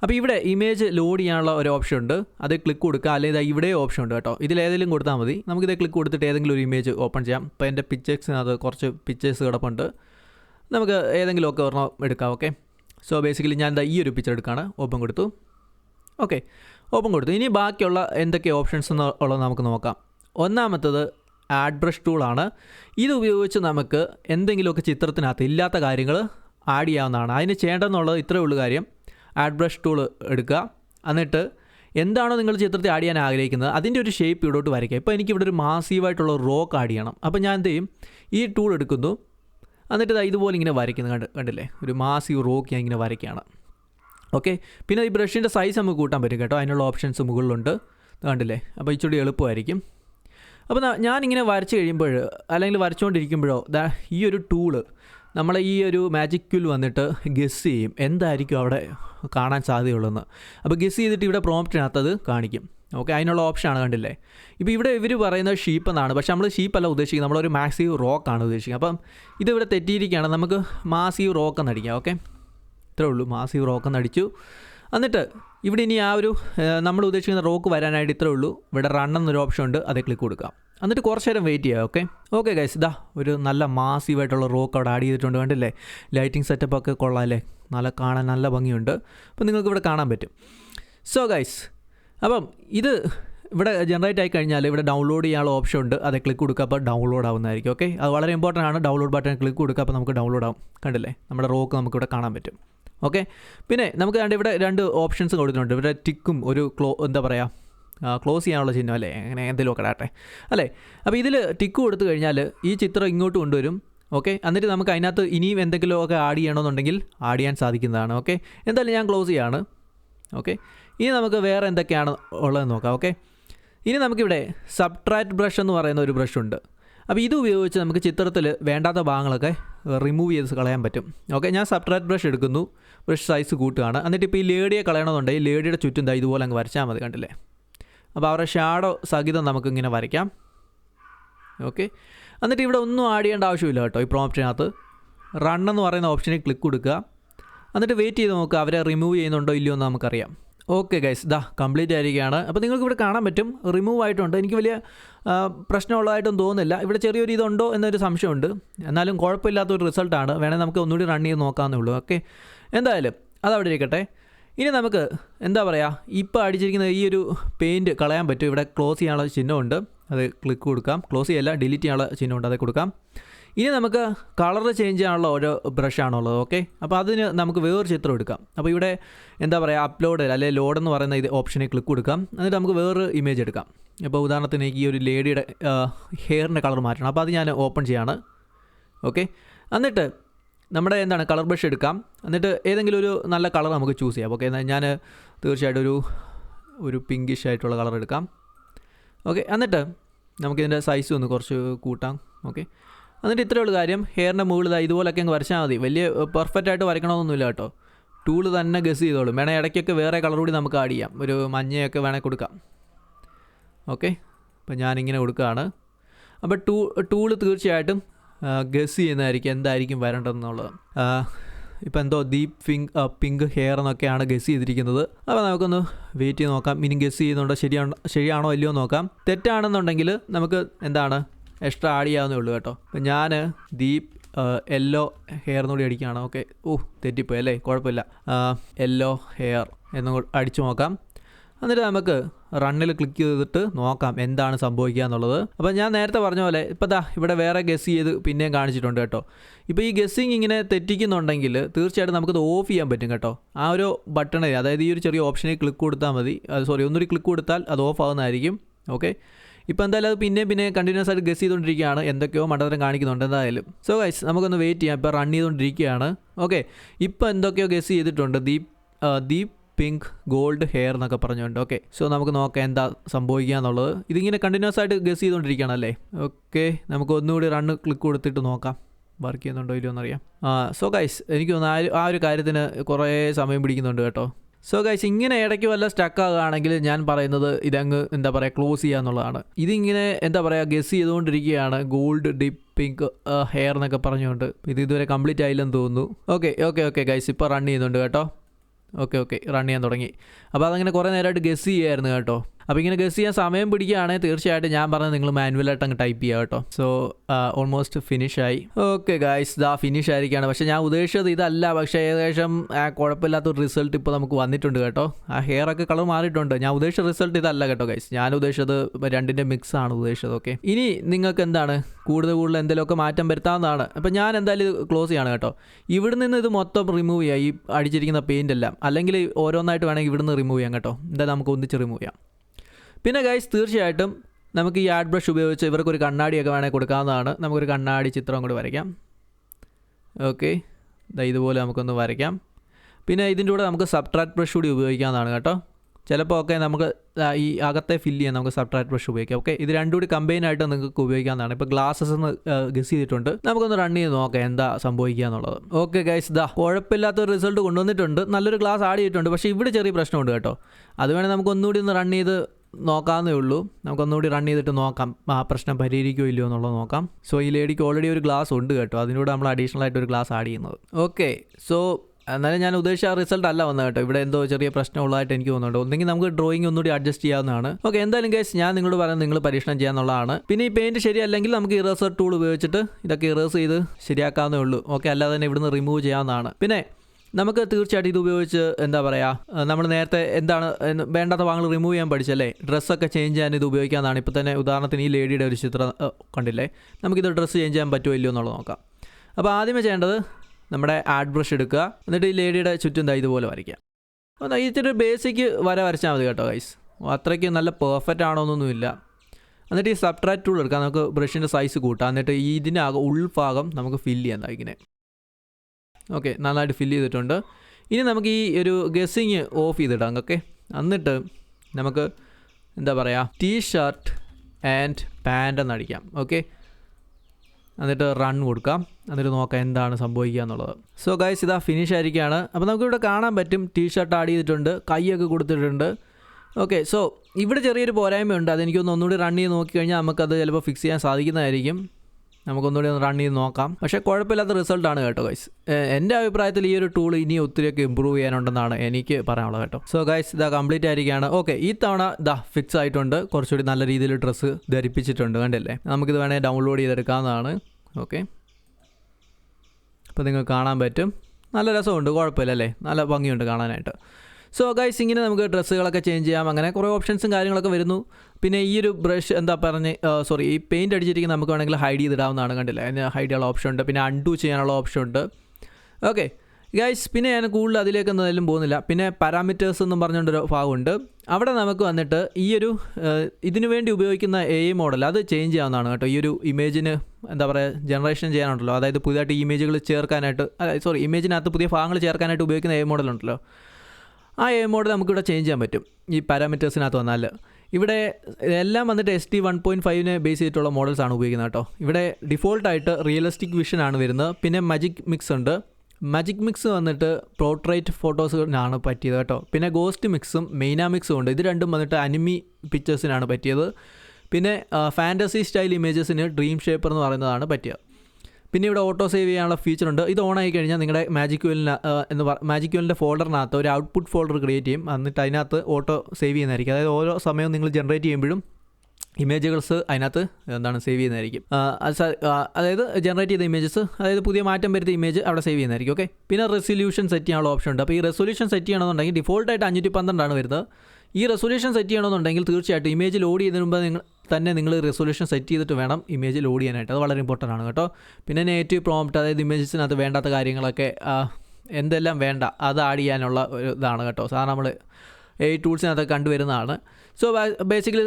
അപ്പോൾ ഇവിടെ ഇമേജ് ലോഡ് ചെയ്യാനുള്ള ഒരു ഓപ്ഷൻ ഉണ്ട്. അത് ക്ലിക്ക് കൊടുക്കുക. അല്ലെങ്കിൽ ഇവിടെ ഓപ്ഷൻ ഉണ്ട് കേട്ടോ. ഇതിലേതെങ്കിലും കൊടുത്താൽ മതി. നമുക്കിത് ക്ലിക്ക് കൊടുത്തിട്ട് ഏതെങ്കിലും ഒരു ഇമേജ് ഓപ്പൺ ചെയ്യാം. ഇപ്പോൾ എന്റെ പിക്ചേഴ്സിനകത്ത് കുറച്ച് പിക്ചേഴ്സ് കിടപ്പുണ്ട്. നമുക്ക് ഏതെങ്കിലും ഒക്കെ ഒരെണ്ണം എടുക്കാം ഓക്കെ? സോ ബേസിക്കലി ഞാൻ ഈ ഒരു പിക്ചർ എടുക്കുകയാണ് ഓപ്പൺ കൊടുത്തു. ഓക്കെ ഓപ്പൺ കൊടുത്തു. ഇനി ബാക്കിയുള്ള എന്തൊക്കെ ഓപ്ഷൻസ് എന്നുള്ളത് നമുക്ക് നോക്കാം. ഒന്നാമത്തത് ആഡ് ബ്രഷ് ടൂളാണ് ഇത് ഉപയോഗിച്ച് നമുക്ക് എന്തെങ്കിലുമൊക്കെ ചിത്രത്തിനകത്ത് ഇല്ലാത്ത കാര്യങ്ങൾ ആഡ് ചെയ്യാവുന്നതാണ്. അതിന് ചെയ്യേണ്ടതെന്നുള്ളത് ഇത്രയേ ഉള്ളൂ കാര്യം. ആഡ് ബ്രഷ് ടൂൾ എടുക്കുക. എന്നിട്ട് എന്താണോ നിങ്ങൾ ചിത്രത്തിൽ ആഡ് ചെയ്യാൻ ആഗ്രഹിക്കുന്നത് അതിന്റെ ഒരു ഷേപ്പ് ഇവിടോട്ട് വരയ്ക്കുക. ഇപ്പോൾ എനിക്ക് ഇവിടെ ഒരു മാസീവായിട്ടുള്ള റോക്ക് ആഡ് ചെയ്യണം. അപ്പോൾ ഞാൻ എന്ത് ചെയ്യും? ഈ ടൂൾ എടുക്കുന്നു. എന്നിട്ട് ഇതുപോലെ ഇങ്ങനെ വരയ്ക്കുന്നു. കണ്ട് കണ്ടില്ലേ? ഒരു മാസീവ് റോക്ക് ഞാൻ ഇങ്ങനെ വരയ്ക്കുകയാണ്. ഓക്കെ പിന്നെ ഈ ബ്രഷിന്റെ സൈസ് നമുക്ക് കൂട്ടാൻ പറ്റും കേട്ടോ. അതിനുള്ള ഓപ്ഷൻസ് മുകളിലുണ്ട്. കണ്ടില്ലേ? അപ്പോൾ ഇച്ചിരി എളുപ്പമായിരിക്കും. അപ്പോൾ ഞാനിങ്ങനെ വരച്ച് കഴിയുമ്പോൾ അല്ലെങ്കിൽ വരച്ചുകൊണ്ടിരിക്കുമ്പോഴോ ദാ ഈ ഒരു ടൂൾ നമ്മൾ ഈ ഒരു മാജിക് ക്യൂൽ വന്നിട്ട് ഗസ് ചെയ്യും എന്തായിരിക്കും അവിടെ കാണാൻ സാധ്യതയുള്ളതെന്ന്. അപ്പോൾ ഗസ് ചെയ്തിട്ട് ഇവിടെ പ്രോംപ്റ്റിനകത്ത് അത് കാണിക്കും. ഓക്കെ അതിനുള്ള ഓപ്ഷനാണ് കണ്ടില്ലേ? ഇപ്പോൾ ഇവിടെ ഇവർ പറയുന്നത് ഷീപ്പ് എന്നാണ്. പക്ഷെ നമ്മൾ ഷീപ്പല്ല ഉദ്ദേശിക്കുന്നത്. നമ്മളൊരു മാസീവ് റോക്കാണ് ഉദ്ദേശിക്കുന്നത്. അപ്പം ഇതിവിടെ തെറ്റിയിരിക്കുകയാണ്. നമുക്ക് മാസീവ് റോക്ക് എന്നടിക്കാം. ഓക്കെ ഇത്രേ ഉള്ളൂ. മാസീവ് റോക്ക് എന്നടിച്ചു. എന്നിട്ട് ഇവിടെ ഇനി ആ ഒരു നമ്മൾ ഉദ്ദേശിക്കുന്ന റോക്ക് വരാനായിട്ട് ഇത്രേ ഉള്ളൂ. ഇവിടെ റൺ എന്നൊരു ഓപ്ഷൻ ഉണ്ട്. അതേ ക്ലിക്ക് കൊടുക്കാം. എന്നിട്ട് കുറച്ച് നേരം വെയിറ്റ് ചെയ്യുക ഓക്കെ ഓക്കെ ഗൈസ് ഇതാ ഒരു നല്ല മാസീവായിട്ടുള്ള റോക്ക് അവിടെ ആഡ് ചെയ്തിട്ടുണ്ട് കണ്ടില്ലേ? ലൈറ്റിംഗ് സെറ്റപ്പ് ഒക്കെ കൊള്ളാം അല്ലേ? നല്ല കാണാൻ നല്ല ഭംഗിയുണ്ട്. അപ്പോൾ നിങ്ങൾക്ക് ഇവിടെ കാണാൻ പറ്റും. സോ ഗൈസ് അപ്പം ഇത് ഇവിടെ ജനറേറ്റ് ആയി കഴിഞ്ഞാൽ ഇവിടെ ഡൗൺലോഡ് ചെയ്യാനുള്ള ഓപ്ഷൻ ഉണ്ട്. അത് ക്ലിക്ക് കൊടുക്കുക അപ്പോൾ ഡൗൺലോഡ് ആവുന്നതായിരിക്കും ഓക്കെ അത് വളരെ ഇമ്പോർട്ടന്റ് ആണ്. ഡൗൺലോഡ് ബട്ടൺ ക്ലിക്ക് കൊടുക്കുക അപ്പോൾ നമുക്ക് ഡൗൺലോഡ് ആവും. കണ്ടില്ലേ? നമ്മുടെ റോക്ക് നമുക്കിവിടെ കാണാൻ പറ്റും. ഓക്കെ? പിന്നെ നമുക്ക് രണ്ട് ഇവിടെ രണ്ട് ഓപ്ഷൻസ് കൊടുത്തിട്ടുണ്ട്. ഇവിടെ ടിക്കും ഒരു ക്ലോ എന്താ പറയുക ക്ലോസ് ചെയ്യാനുള്ള ചിഹ്നം അല്ലേ? അങ്ങനെ എന്തെങ്കിലും ഒക്കെ ഇടാട്ടെ. അല്ലേ? അപ്പോൾ ഇതിൽ ടിക്ക് കൊടുത്തു കഴിഞ്ഞാൽ ഈ ചിത്രം ഇങ്ങോട്ട് കൊണ്ടുവരും. ഓക്കെ? എന്നിട്ട് നമുക്ക് അതിനകത്ത് ഇനിയും എന്തെങ്കിലും ഒക്കെ ആഡ് ചെയ്യണമെന്നുണ്ടെങ്കിൽ ആഡ് ചെയ്യാൻ സാധിക്കുന്നതാണ്. ഓക്കെ? എന്തായാലും ഞാൻ ക്ലോസ് ചെയ്യാണ്. ഓക്കെ? ഇനി നമുക്ക് വേറെ എന്തൊക്കെയാണ് ഉള്ളതെന്ന് നോക്കാം. ഓക്കെ? ഇനി നമുക്കിവിടെ സബ്ട്രാക്ട് ബ്രഷ് എന്ന് പറയുന്ന ഒരു ബ്രഷ് ഉണ്ട്. അപ്പോൾ ഇത് ഉപയോഗിച്ച് നമുക്ക് ചിത്രത്തിൽ വേണ്ടാത്ത ഭാഗങ്ങളൊക്കെ റിമൂവ് ചെയ്ത് കളയാൻ പറ്റും. ഓക്കെ ഞാൻ സബ്ട്രാക്ട് ബ്രഷ് എടുക്കുന്നു. ബ്രഷ് സൈസ് കൂട്ടുകയാണ്. എന്നിട്ട് ഇപ്പോൾ ഈ ലേഡിയെ കളയണമെന്നുണ്ടെങ്കിൽ ലേഡിയുടെ ചുറ്റും ദാ ഇതുപോലെ അങ്ങ് വരച്ചാൽ മതി കണ്ടില്ലേ? അപ്പോൾ അവരുടെ ഷാഡോ സഹിതം നമുക്കിങ്ങനെ വരയ്ക്കാം. ഓക്കെ എന്നിട്ട് ഇവിടെ ഒന്നും ആഡ് ചെയ്യേണ്ട ആവശ്യമില്ല കേട്ടോ ഈ പ്രോംപ്റ്റിനകത്ത് റൺ എന്ന് പറയുന്ന ഓപ്ഷനിൽ ക്ലിക്ക് കൊടുക്കുക. എന്നിട്ട് വെയിറ്റ് ചെയ്ത് നോക്കുക അവരെ റിമൂവ് ചെയ്യുന്നുണ്ടോ ഇല്ലയോ എന്ന് നമുക്കറിയാം. ഓക്കെ ഗൈസ് ദാ കംപ്ലീറ്റ് ആയിരിക്കുകയാണ്. അപ്പോൾ നിങ്ങൾക്ക് ഇവിടെ കാണാൻ പറ്റും. റിമൂവ് ആയിട്ടുണ്ട്. എനിക്ക് വലിയ ആ, പ്രശ്നമുള്ളതായിട്ടൊന്നും തോന്നുന്നില്ല. ഇവിടെ ചെറിയൊരു ഇതുണ്ടോ എന്നൊരു സംശയമുണ്ട്. എന്നാലും കുഴപ്പമില്ലാത്തൊരു റിസൾട്ടാണ്. വേണേൽ നമുക്ക് ഒന്നുകൂടി റൺ ചെയ്ത് നോക്കാമെന്നേ ഉള്ളൂ. ഓക്കെ എന്തായാലും അതവിടെ ഇരിക്കട്ടെ. ഇനി നമുക്ക് എന്താ പറയുക ഇപ്പോൾ അടിച്ചിരിക്കുന്ന ഈ ഒരു പെയിന്റ് കളയാൻ പറ്റും. ഇവിടെ ക്ലോസ് ചെയ്യാനുള്ള ചിഹ്നമുണ്ട്. അത് ക്ലിക്ക് കൊടുക്കാം. ക്ലോസ് ചെയ്യല്ല ഡിലീറ്റ് ചെയ്യാനുള്ള ചിഹ്നമുണ്ട്. അത് കൊടുക്കാം. ഇനി നമുക്ക് കളർ ചേഞ്ച് ചെയ്യാനുള്ള ഓരോ ബ്രഷാണുള്ളത് ഓക്കെ അപ്പോൾ അതിന് നമുക്ക് വേറൊരു ചിത്രം എടുക്കാം. അപ്പോൾ ഇവിടെ എന്താ പറയുക അപ്ലോഡ് അല്ലെങ്കിൽ ലോഡ് എന്ന് പറയുന്ന ഇത് ഓപ്ഷനിൽ ക്ലിക്ക് കൊടുക്കാം. എന്നിട്ട് നമുക്ക് വേറൊരു ഇമേജ് എടുക്കാം. അപ്പോൾ ഉദാഹരണത്തിന് എനിക്ക് ഈ ഒരു ലേഡിയുടെ ഹെയറിന്റെ കളർ മാറ്റണം. അപ്പോൾ അത് ഞാൻ ഓപ്പൺ ചെയ്യാണ് ഓക്കെ എന്നിട്ട് നമ്മുടെ എന്താണ് കളർ ബ്രഷ് എടുക്കാം. എന്നിട്ട് ഏതെങ്കിലും ഒരു നല്ല കളർ നമുക്ക് ചൂസ് ചെയ്യാം ഓക്കെ ഞാൻ തീർച്ചയായിട്ടും ഒരു ഒരു പിങ്കിഷ് ആയിട്ടുള്ള കളർ എടുക്കാം ഓക്കെ എന്നിട്ട് നമുക്കിതിന്റെ സൈസ് ഒന്ന് കുറച്ച് കൂട്ടാം ഓക്കെ എന്നിട്ട് ഇത്രയേ ഉള്ളൂ കാര്യം. ഹെയറിന്റെ മുകളിൽ ഇതുപോലൊക്കെ അങ്ങ് വരച്ചാൽ മതി. വലിയ പെർഫെക്റ്റ് ആയിട്ട് വരയ്ക്കണമെന്നൊന്നുമില്ല കേട്ടോ. ടൂൾ തന്നെ ഗസ് ചെയ്തോളും. വേണേൽ ഇടയ്ക്കൊക്കെ വേറെ കളർ കൂടി നമുക്ക് ആഡ് ചെയ്യാം. ഒരു മഞ്ഞയൊക്കെ വേണേൽ കൊടുക്കാം. ഓക്കെ അപ്പോൾ ഞാനിങ്ങനെ കൊടുക്കുകയാണ് അപ്പോൾ ടൂ ടൂൾ തീർച്ചയായിട്ടും ഗസ് ചെയ്യുന്നതായിരിക്കും എന്തായിരിക്കും വരേണ്ടതെന്നുള്ളത്. ഇപ്പോൾ എന്തോ ദീപ് പിങ്ക് പിങ്ക് ഹെയർ എന്നൊക്കെയാണ് ഗസ് ചെയ്തിരിക്കുന്നത്. അപ്പോൾ നമുക്കൊന്ന് വെയിറ്റ് ചെയ്ത് നോക്കാം. ഇനി ഗസ് ചെയ്യുന്നുണ്ടോ? ശരിയാണോ? ശരിയാണോ അല്ലയോ നോക്കാം. തെറ്റാണെന്നുണ്ടെങ്കിൽ നമുക്ക് എന്താണ്? എക്സ്ട്രാ ആഡ് ചെയ്യാവുന്നേ ഉള്ളൂ കേട്ടോ. അപ്പോൾ ഞാൻ ദീപ് യെല്ലോ ഹെയർ എന്നുകൂടി അടിക്കുകയാണ്. ഓക്കെ ഓ തെറ്റിപ്പോയി അല്ലേ? കുഴപ്പമില്ല. യെല്ലോ ഹെയർ എന്ന് കൂടി അടിച്ചു നോക്കാം. എന്നിട്ട് നമുക്ക് റണ്ണിൽ ക്ലിക്ക് ചെയ്തിട്ട് നോക്കാം എന്താണ് സംഭവിക്കുക എന്നുള്ളത്. അപ്പോൾ ഞാൻ നേരത്തെ പറഞ്ഞ പോലെ ഇപ്പോൾ ദാ ഇവിടെ വേറെ ഗസ് ചെയ്ത് പിന്നെയും കാണിച്ചിട്ടുണ്ട് കേട്ടോ. ഇപ്പോൾ ഈ ഗസ്സിങ് ഇങ്ങനെ തെറ്റിക്കുന്നുണ്ടെങ്കിൽ തീർച്ചയായിട്ടും നമുക്കത് ഓഫ് ചെയ്യാൻ പറ്റും കേട്ടോ. ആ ഒരു ബട്ടണിൽ അതായത് ഈ ഒരു ചെറിയ ഓപ്ഷനിൽ ക്ലിക്ക് കൊടുത്താൽ മതി. സോറി ഒന്നൊരു ക്ലിക്ക് കൊടുത്താൽ അത് ഓഫ് ആകുന്നതായിരിക്കും ഓക്കെ ഇപ്പോൾ എന്തായാലും അത് പിന്നെയും പിന്നെ കണ്ടിന്യൂസ് ആയിട്ട് ഗസ് ചെയ്തുകൊണ്ടിരിക്കുകയാണ്. എന്തൊക്കെയോ മണ്ടത്തരം കാണിക്കുന്നുണ്ട് എന്തായാലും. സോ ഗൈസ് നമുക്കൊന്ന് വെയിറ്റ് ചെയ്യാം. ഇപ്പോൾ റൺ ചെയ്തുകൊണ്ടിരിക്കുകയാണ്. ഓക്കെ ഇപ്പോൾ എന്തൊക്കെയോ ഗസ് ചെയ്തിട്ടുണ്ട്. Deep deep pink gold hair എന്നൊക്കെ പറഞ്ഞുകൊണ്ട്. ഓക്കെ സോ നമുക്ക് നോക്കാം എന്താ സംഭവിക്കുക എന്നുള്ളത്. ഇതിങ്ങനെ കണ്ടിന്യൂസ് ആയിട്ട് ഗസ് ചെയ്തുകൊണ്ടിരിക്കുകയാണ് അല്ലേ? ഓക്കെ നമുക്ക് ഒന്നുകൂടി റണ്ണ് ക്ലിക്ക് കൊടുത്തിട്ട് നോക്കാം. വർക്ക് ചെയ്യുന്നുണ്ടോ ഇല്ലയോ എന്നറിയാം സോ ഗൈസ് എനിക്ക് തോന്നുന്നു ആ ഒരു കാര്യത്തിന് കുറേ സമയം പിടിക്കുന്നുണ്ട് കേട്ടോ. സോ ഗൈസ് ഇങ്ങനെ ഇടയ്ക്ക് വല്ല സ്റ്റക്ക് ആകുകയാണെങ്കിൽ ഞാൻ പറയുന്നത് ഇതങ്ങ് എന്താ പറയുക ക്ലോസ് ചെയ്യുക എന്നുള്ളതാണ്. ഇതിങ്ങനെ എന്താ പറയുക ഗസ് ചെയ്തുകൊണ്ടിരിക്കുകയാണ് ഗോൾഡ് ഡിപ്പ് പിങ്ക് ഹെയർ എന്നൊക്കെ പറഞ്ഞുകൊണ്ട്. ഇത് ഇതുവരെ കംപ്ലീറ്റ് ആയില്ലെന്ന് തോന്നുന്നു. ഓക്കെ ഓക്കെ ഓക്കെ ഗൈസ് ഇപ്പോൾ റൺ ചെയ്യുന്നുണ്ട് കേട്ടോ. ഓക്കെ ഓക്കെ റൺ ചെയ്യാൻ തുടങ്ങി. അപ്പോൾ അതങ്ങനെ കുറേ നേരമായിട്ട് ഗസ് ചെയ്യായിരുന്നു കേട്ടോ. അപ്പോൾ ഇങ്ങനെ ഗസ് ചെയ്യാൻ സമയം പിടിക്കുകയാണെങ്കിൽ തീർച്ചയായിട്ടും ഞാൻ പറഞ്ഞത് നിങ്ങൾ മാനുവലായിട്ട് അങ്ങ് ടൈപ്പ് ചെയ്യുക കേട്ടോ. സോ ഓൾമോസ്റ്റ് ഫിനിഷ് ആയി. ഓക്കെ ഗായ്സ് ദാ ഫിനിഷ് ആയിരിക്കുകയാണ്. പക്ഷേ ഞാൻ ഉദ്ദേശിച്ചത് ഇതല്ല. പക്ഷേ ഏകദേശം കുഴപ്പമില്ലാത്തൊരു റിസൾട്ട് ഇപ്പോൾ നമുക്ക് വന്നിട്ടുണ്ട് കേട്ടോ. ആ ഹെയർ ഒക്കെ കളർ മാറിയിട്ടുണ്ട്. ഞാൻ ഉദ്ദേശിച്ച റിസൾട്ട് ഇതല്ല കേട്ടോ ഗൈസ് ഞാൻ ഉദ്ദേശിച്ചത് രണ്ടിന്റെ മിക്സ് ആണ് ഉദ്ദേശിച്ചത് ഓക്കെ ഇനി നിങ്ങൾക്ക് എന്താണ്? കൂടുതൽ കൂടുതൽ എന്തെങ്കിലുമൊക്കെ മാറ്റം വരുത്താവുന്നതാണ്. അപ്പം ഞാൻ എന്തായാലും ക്ലോസ് ചെയ്യാണ് കേട്ടോ. ഇവിടെ നിന്ന് ഇത് മൊത്തം റിമൂവ് ചെയ്യാം. ഈ അടിച്ചിരിക്കുന്ന പെയിന്റ് എല്ലാം. അല്ലെങ്കിൽ ഓരോന്നായിട്ട് വേണമെങ്കിൽ ഇവിടുന്ന് റിമൂവ് ചെയ്യാം കേട്ടോ. എന്താ നമുക്ക് ഒന്നിച്ച് റിമൂവ് ചെയ്യാം. പിന്നെ ഗൈസ് തീർച്ചയായിട്ടും നമുക്ക് ഈ ആഡ് ബ്രഷ് ഉപയോഗിച്ച് ഇവർക്കൊരു കണ്ണാടിയൊക്കെ വേണേൽ കൊടുക്കാവുന്നതാണ്. നമുക്കൊരു കണ്ണാടി ചിത്രം കൂടി വരയ്ക്കാം. ഓക്കെ ഇതുപോലെ നമുക്കൊന്ന് വരയ്ക്കാം. പിന്നെ ഇതിന്റെ കൂടെ നമുക്ക് സബ്ട്രാക്ട് ബ്രഷ് കൂടി ഉപയോഗിക്കാവുന്നതാണ് കേട്ടോ. ചിലപ്പോൾ ഒക്കെ നമുക്ക് ഈ അകത്തെ ഫില്ല് ചെയ്യാൻ നമുക്ക് സബ്ട്രാക്ട് ബ്രഷ് ഉപയോഗിക്കാം. ഓക്കെ ഇത് രണ്ടും കൂടി കമ്പൈൻ ആയിട്ട് നിങ്ങൾക്ക് ഉപയോഗിക്കാവുന്നതാണ്. ഇപ്പോൾ ഗ്ലാസസ് ഒന്ന് ഗസ് ചെയ്തിട്ടുണ്ട്. നമുക്കൊന്ന് റൺ ചെയ്ത് നോക്കാം എന്താ സംഭവിക്കുക എന്നുള്ളത്. ഓക്കെ ഗൈസ് ദാ കുഴപ്പമില്ലാത്ത ഒരു റിസൾട്ട് കൊണ്ടുവന്നിട്ടുണ്ട്. നല്ലൊരു ഗ്ലാസ് ആഡ് ചെയ്തിട്ടുണ്ട്. പക്ഷേ ഇവിടെ ചെറിയ പ്രശ്നമുണ്ട് കേട്ടോ. അത് വേണേൽ നമുക്ക് ഒന്നുകൂടി ഒന്ന് റൺ ചെയ്ത് നോക്കാവുന്നേ ഉള്ളൂ നമുക്കൊന്നുകൂടി റൺ ചെയ്തിട്ട് നോക്കാം. ആ പ്രശ്നം പരിഹരിക്കുമോ ഇല്ലയോ എന്നുള്ളത് നോക്കാം. സോ ഈ ലേഡിക്ക് ഓൾറെഡി ഒരു ഗ്ലാസ് ഉണ്ട് കേട്ടോ. അതിനോട് നമ്മൾ അഡീഷണൽ ആയിട്ട് ഒരു ഗ്ലാസ് ആഡ് ചെയ്യുന്നത്. ഓക്കെ സോ എന്നാലും ഞാൻ ഉദ്ദേശിച്ച റിസൾട്ട് അല്ല വന്നത് കേട്ടോ. ഇവിടെ എന്തോ ചെറിയ പ്രശ്നമുള്ളതായിട്ട് എനിക്ക് തോന്നുന്നുണ്ട്. ഒന്നെങ്കിൽ നമുക്ക് ഡ്രോയിങ് ഒന്നുകൂടി അഡ്ജസ്റ്റ് ചെയ്യാവുന്നതാണ്. ഓക്കെ എന്തായാലും കേസ് ഞാൻ നിങ്ങളോട് പറയുന്നത് നിങ്ങൾ പരീക്ഷണം ചെയ്യാന്നുള്ളതാണ്. പിന്നെ ഈ പെയിന്റ് ശരിയല്ലെങ്കിൽ നമുക്ക് ഇറേസർ ടൂൾ ഉപയോഗിച്ചിട്ട് ഇതൊക്കെ ഇറേസ് ചെയ്ത് ശരിയാക്കാവുന്നേ ഉള്ളൂ. ഓക്കെ അല്ലാതെ തന്നെ ഇവിടുന്ന് റിമൂവ് ചെയ്യാവുന്നതാണ്. പിന്നെ നമുക്ക് തീർച്ചയായിട്ടും ഇത് ഉപയോഗിച്ച് എന്താ പറയുക നമ്മൾ നേരത്തെ എന്താണ് വേണ്ടാത്ത ഭാഗങ്ങൾ റിമൂവ് ചെയ്യാൻ പഠിച്ചല്ലേ? ഡ്രസ്സൊക്കെ ചേഞ്ച് ചെയ്യാൻ ഇത് ഉപയോഗിക്കാമെന്നാണ് ഇപ്പോൾ തന്നെ ഉദാഹരണത്തിന് ഈ ലേഡിയുടെ ഒരു ചിത്രം കണ്ടില്ലേ? നമുക്കിത് ഡ്രസ്സ് ചേഞ്ച് ചെയ്യാൻ പറ്റുമോ ഇല്ലയോ എന്നുള്ളത് നോക്കാം. അപ്പോൾ ആദ്യമേ ചെയ്യേണ്ടത് നമ്മുടെ ആഡ് ബ്രഷ് എടുക്കുക. എന്നിട്ട് ഈ ലേഡിയുടെ ചുറ്റും ദാ ഇതുപോലെ വരയ്ക്കാം അപ്പോൾ ഇച്ചിരി ബേസിക് വര വരച്ചാൽ മതി കേട്ടോ ഗൈസ് അത്രയ്ക്ക് നല്ല പെർഫെക്റ്റ് ആണോന്നൊന്നുമില്ല. എന്നിട്ട് ഈ സബ്ട്രാക്ട് ടൂൾ എടുക്കാം. നമുക്ക് ബ്രഷിന്റെ സൈസ് കൂട്ടാം. എന്നിട്ട് ഇതിനകം ഉൾഭാഗം നമുക്ക് ഫില്ല് ചെയ്യാൻ ഇങ്ങനെ. ഓക്കെ നന്നായിട്ട് ഫില്ല് ചെയ്തിട്ടുണ്ട്. ഇനി നമുക്ക് ഈ ഒരു ഗസ്സിങ് ഓഫ് ചെയ്തിടാം ഓക്കെ എന്നിട്ട് നമുക്ക് എന്താ പറയുക ടീ ഷർട്ട് ആൻഡ് പാന്റ് എന്ന് അടിക്കാം ഓക്കെ എന്നിട്ട് റൺ കൊടുക്കാം. എന്നിട്ട് നോക്കാം എന്താണ് സംഭവിക്കുക എന്നുള്ളത്. സോ ഗൈസ് ഇതാ ഫിനിഷ് ആയിരിക്കുകയാണ്. അപ്പോൾ നമുക്കിവിടെ കാണാൻ പറ്റും ടീ ഷർട്ട് ആഡ് ചെയ്തിട്ടുണ്ട് കൈയൊക്കെ കൊടുത്തിട്ടുണ്ട്. ഓക്കെ സോ ഇവിടെ ചെറിയൊരു പോരായ്മയുണ്ട്. അതെനിക്കൊന്ന് ഒന്നുകൂടി റൺ ചെയ്ത് നോക്കിക്കഴിഞ്ഞാൽ നമുക്കത് ചിലപ്പോൾ ഫിക്സ് ചെയ്യാൻ സാധിക്കുന്നതായിരിക്കും. നമുക്കൊന്നുകൂടി ഒന്ന് റൺ ചെയ്ത് നോക്കാം. പക്ഷേ കുഴപ്പമില്ലാത്ത റിസൾട്ടാണ് കേട്ടോ ഗൈസ് എന്റെ അഭിപ്രായത്തിൽ ഈ ഒരു ടൂൾ ഇനി ഒത്തിരിയൊക്കെ ഇമ്പ്രൂവ് ചെയ്യാനുണ്ടെന്നാണ് എനിക്ക് പറയാനുള്ളത് കേട്ടോ. സോ ഗൈസ് ഇതാ കംപ്ലീറ്റ് ആയിരിക്കുകയാണ്. ഓക്കെ ഈ തവണ ദാ ഫിക്സ് ആയിട്ടുണ്ട്. കുറച്ചുകൂടി നല്ല രീതിയിൽ ഡ്രസ്സ് ധരിപ്പിച്ചിട്ടുണ്ട് കണ്ടില്ലേ? നമുക്കിത് വേണേൽ ഡൗൺലോഡ് ചെയ്തെടുക്കാവുന്നതാണ്. ഓക്കെ അപ്പോൾ നിങ്ങൾക്ക് കാണാൻ പറ്റും. നല്ല രസമുണ്ട് കുഴപ്പമില്ല അല്ലേ നല്ല ഭംഗിയുണ്ട് കാണാനായിട്ട്. സോ ഗൈസ് ഇങ്ങനെ നമുക്ക് ഡ്രസ്സുകളൊക്കെ ചേഞ്ച് ചെയ്യാം. അങ്ങനെ കുറേ ഓപ്ഷൻസും കാര്യങ്ങളൊക്കെ വരുന്നു. പിന്നെ ഈ ഒരു ബ്രഷ് എന്താ പറഞ്ഞ് സോറി ഈ പെയിന്റ് അടിച്ചിരിക്കുന്ന നമുക്ക് വേണമെങ്കിൽ ഹൈഡ് ചെയ്തിടാവുന്നതാണ് കണ്ടില്ലേ? അതിന് ഹൈഡ് ചെയ്യാനുള്ള ഓപ്ഷൻ ഉണ്ട്. പിന്നെ അൺഡു ചെയ്യാനുള്ള ഓപ്ഷൻ ഉണ്ട്. ഓക്കെ ഗൈസ് പിന്നെ ഞാൻ കൂടുതൽ അതിലേക്ക് എന്തായാലും പോകുന്നില്ല. പിന്നെ പാരാമീറ്റേഴ്സ് എന്നും പറഞ്ഞുകൊണ്ടൊരു ഭാഗമുണ്ട് അവിടെ നമുക്ക് വന്നിട്ട് ഈ ഒരു ഇതിനു വേണ്ടി ഉപയോഗിക്കുന്ന എ ഐ മോഡൽ അത് ചേഞ്ച് ചെയ്യാവുന്നതാണ് കേട്ടോ. ഈ ഒരു ഇമേജിന് എന്താ പറയുക ജനറേഷൻ ചെയ്യാനുണ്ടല്ലോ. അതായത് പുതിയതായിട്ട് ഇമേജുകൾ ചേർക്കാനായിട്ട് സോറി ഇമേജിനകത്ത് പുതിയ ഭാഗങ്ങൾ ചേർക്കാനായിട്ട് ഉപയോഗിക്കുന്ന എ മോഡൽ ഉണ്ടല്ലോ. ആ എ മോഡ് നമുക്കിവിടെ ചേഞ്ച് ചെയ്യാൻ പറ്റും. ഈ പാരാമീറ്റേഴ്സിനകത്ത് വന്നാൽ. ഇവിടെ എല്ലാം വന്നിട്ട് എസ് ടി വൺ പോയിന്റ് ഫൈവിനെ ബേസ് ചെയ്തിട്ടുള്ള മോഡൽസ് ആണ് ഉപയോഗിക്കുന്നത് കേട്ടോ. ഇവിടെ ഡിഫോൾട്ടായിട്ട് റിയലിസ്റ്റിക് വിഷൻ ആണ് വരുന്നത്. പിന്നെ മജിക് മിക്സ് ഉണ്ട്. മജിക് മിക്സ് വന്നിട്ട് പ്രോട്രേറ്റ് ഫോട്ടോസിനാണ് പറ്റിയത് കേട്ടോ. പിന്നെ ഗോസ്റ്റ് മിക്സും മെയിന മിക്സും ഉണ്ട്. ഇത് രണ്ടും വന്നിട്ട് അനിമി പിക്ചേഴ്സിനാണ് പറ്റിയത്. പിന്നെ ഫാന്റസി സ്റ്റൈൽ ഇമേജസിന് ഡ്രീം ഷേപ്പർ എന്ന് പറയുന്നതാണ് പറ്റിയത്. പിന്നെ ഇവിടെ ഓട്ടോ സേവ് ചെയ്യാനുള്ള ഫീച്ചർ ഉണ്ട്. ഇത് ഓൺ ആയി കഴിഞ്ഞാൽ നിങ്ങളുടെ മാജിക് വെല്ലിന് എന്ന് പറ മാജിക് വെല്ലിന്റെ ഫോൾഡറിനകത്ത് ഒരു ഔട്ട്പുട്ട് ഫോൾഡർ ക്രിയേറ്റ് ചെയ്യും. എന്നിട്ട് അതിനകത്ത് ഓട്ടോ സേവ് ചെയ്യുന്നതായിരിക്കും. അതായത് ഓരോ സമയവും നിങ്ങൾ ജനറേറ്റ് ചെയ്യുമ്പോഴും ഇമേജുകൾസ് അതിനകത്ത് എന്താണ് സേവ് ചെയ്യുന്നതായിരിക്കും. അതായത് ജനറേറ്റ് ചെയ്ത ഇമേജസ് അതായത് പുതിയ മാറ്റം വരുത്തിയ ഇമേജ് അവിടെ സേവ് ചെയ്യുന്നതായിരിക്കും. ഓക്കെ പിന്നെ റെസൊല്യൂഷൻ സെറ്റ് ചെയ്യാനുള്ള ഓപ്ഷൻ ഉണ്ട്. അപ്പോൾ ഈ റെസൊല്യൂഷൻ സെറ്റ് ചെയ്യണമെന്നുണ്ടെങ്കിൽ ഡിഫോൾട്ടായിട്ട് അഞ്ഞൂറ്റി പന്ത്രണ്ടാണ് വരുന്നത്. ഈ റെസൊല്യൂഷൻ സെറ്റ് ചെയ്യണമെന്നുണ്ടെങ്കിൽ തീർച്ചയായിട്ടും ഇമേജ് ലോഡ് ചെയ്യുന്നതിന് നിങ്ങൾ തന്നെ നിങ്ങൾ റെസൊല്യൂഷൻ സെറ്റ് ചെയ്തിട്ട് വേണം ഇമേജ് ലോഡ് ചെയ്യാനായിട്ട് അത് വളരെ ഇമ്പോർട്ടന്റ് ആണ് കേട്ടോ. പിന്നെ നെഗറ്റീവ് പ്രോംപ്റ്റ് അതായത് ഇമേജസിനകത്ത് വേണ്ടാത്ത കാര്യങ്ങളൊക്കെ എന്തെല്ലാം വേണ്ട അത് ആഡ് ചെയ്യാനുള്ള ഒരു ഇതാണ് കേട്ടോ. സാധാരണ നമ്മൾ ഈ ടൂൾസിനകത്ത് കണ്ടുവരുന്നതാണ്. സോ ബേസിക്കലി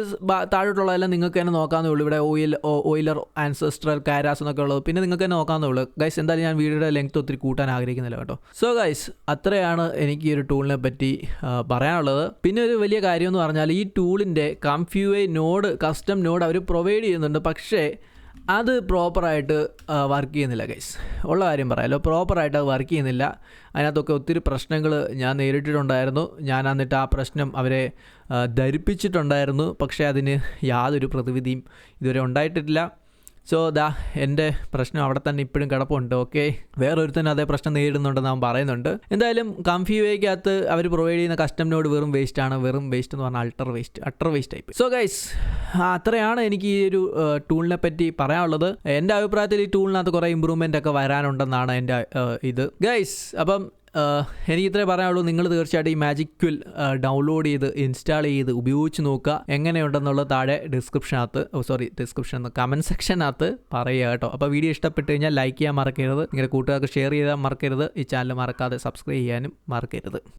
താഴോട്ടുള്ളതെല്ലാം നിങ്ങൾക്ക് തന്നെ നോക്കാവുന്നേ ഉള്ളൂ. ഇവിടെ ഓയിൽ ഓയിലർ ആൻസസ്ട്രൽ കാരാസ് എന്നൊക്കെ ഉള്ളത്. പിന്നെ നിങ്ങൾക്ക് തന്നെ നോക്കാവുന്നേ ഉള്ളൂ. ഗൈസ് എന്തായാലും ഞാൻ വീഡിയോയുടെ ലെങ്ത് ഒത്തിരി കൂട്ടാൻ ആഗ്രഹിക്കുന്നില്ല കേട്ടോ. സോ ഗൈസ് അത്രയാണ് എനിക്ക് ഈ ഒരു ടൂളിനെ പറ്റി പറയാനുള്ളത്. പിന്നെ ഒരു വലിയ കാര്യം എന്ന് പറഞ്ഞാൽ ഈ ടൂളിന്റെ കംഫ്യൂവേ നോഡ് കസ്റ്റം നോഡ് അവർ പ്രൊവൈഡ് ചെയ്യുന്നുണ്ട്. പക്ഷേ അത് പ്രോപ്പറായിട്ട് വർക്ക് ചെയ്യുന്നില്ല ഗൈസ് ഉള്ള കാര്യം പറയാമല്ലോ പ്രോപ്പറായിട്ട് അത് വർക്ക് ചെയ്യുന്നില്ല. അതിനകത്തൊക്കെ ഒത്തിരി പ്രശ്നങ്ങൾ ഞാൻ നേരിട്ടിട്ടുണ്ടായിരുന്നു. ഞാൻ എന്നിട്ട് ആ പ്രശ്നം അവരെ ധരിപ്പിച്ചിട്ടുണ്ടായിരുന്നു. പക്ഷേ അതിന് യാതൊരു പ്രതിവിധിയും ഇതുവരെ ഉണ്ടായിട്ടില്ല സോ ദാ എന്റെ പ്രശ്നം അവിടെ തന്നെ ഇപ്പോഴും കിടപ്പുണ്ട് ഓക്കെ വേറൊരുത്തനും അതേ പ്രശ്നം നേരിടുന്നുണ്ടെന്ന് അവൻ പറയുന്നുണ്ട്. എന്തായാലും കംഫി വേക്കകത്ത് അവർ പ്രൊവൈഡ് ചെയ്യുന്ന കസ്റ്റമിനോട് വെറും വേസ്റ്റ് ആണ്. വെറും വേസ്റ്റ് എന്ന് പറഞ്ഞാൽ utter waste utter waste type so guys അത്രയാണ് എനിക്ക് ഈ ഒരു ടൂളിനെ പറ്റി പറയാനുള്ളത്. എന്റെ അഭിപ്രായത്തിൽ ഈ ടൂളിനകത്ത് കുറേ ഇമ്പ്രൂവ്മെന്റ് ഒക്കെ വരാനുണ്ടെന്നാണ് എന്റെ ഇത്. ഗൈസ് അപ്പം എനിക്ക് ഇത്രേ പറയാനുള്ളൂ. നിങ്ങൾ തീർച്ചയായിട്ടും ഈ മാജിക് ക്വിൽ ഡൗൺലോഡ് ചെയ്ത് ഇൻസ്റ്റാൾ ചെയ്ത് ഉപയോഗിച്ച് നോക്കുക. എങ്ങനെയുണ്ടെന്നുള്ള താഴെ ഡിസ്ക്രിപ്ഷനകത്ത് സോറി ഡിസ്ക്രിപ്ഷൻ കമന്റ് സെക്ഷനകത്ത് പറയുക കേട്ടോ. അപ്പോൾ വീഡിയോ ഇഷ്ടപ്പെട്ട് കഴിഞ്ഞാൽ ലൈക്ക് ചെയ്യാൻ മറക്കരുത്. നിങ്ങളുടെ കൂട്ടുകാർക്ക് ഷെയർ ചെയ്യാൻ മറക്കരുത്. ഈ ചാനൽ മറക്കാതെ സബ്സ്ക്രൈബ് ചെയ്യാനും മറക്കരുത്.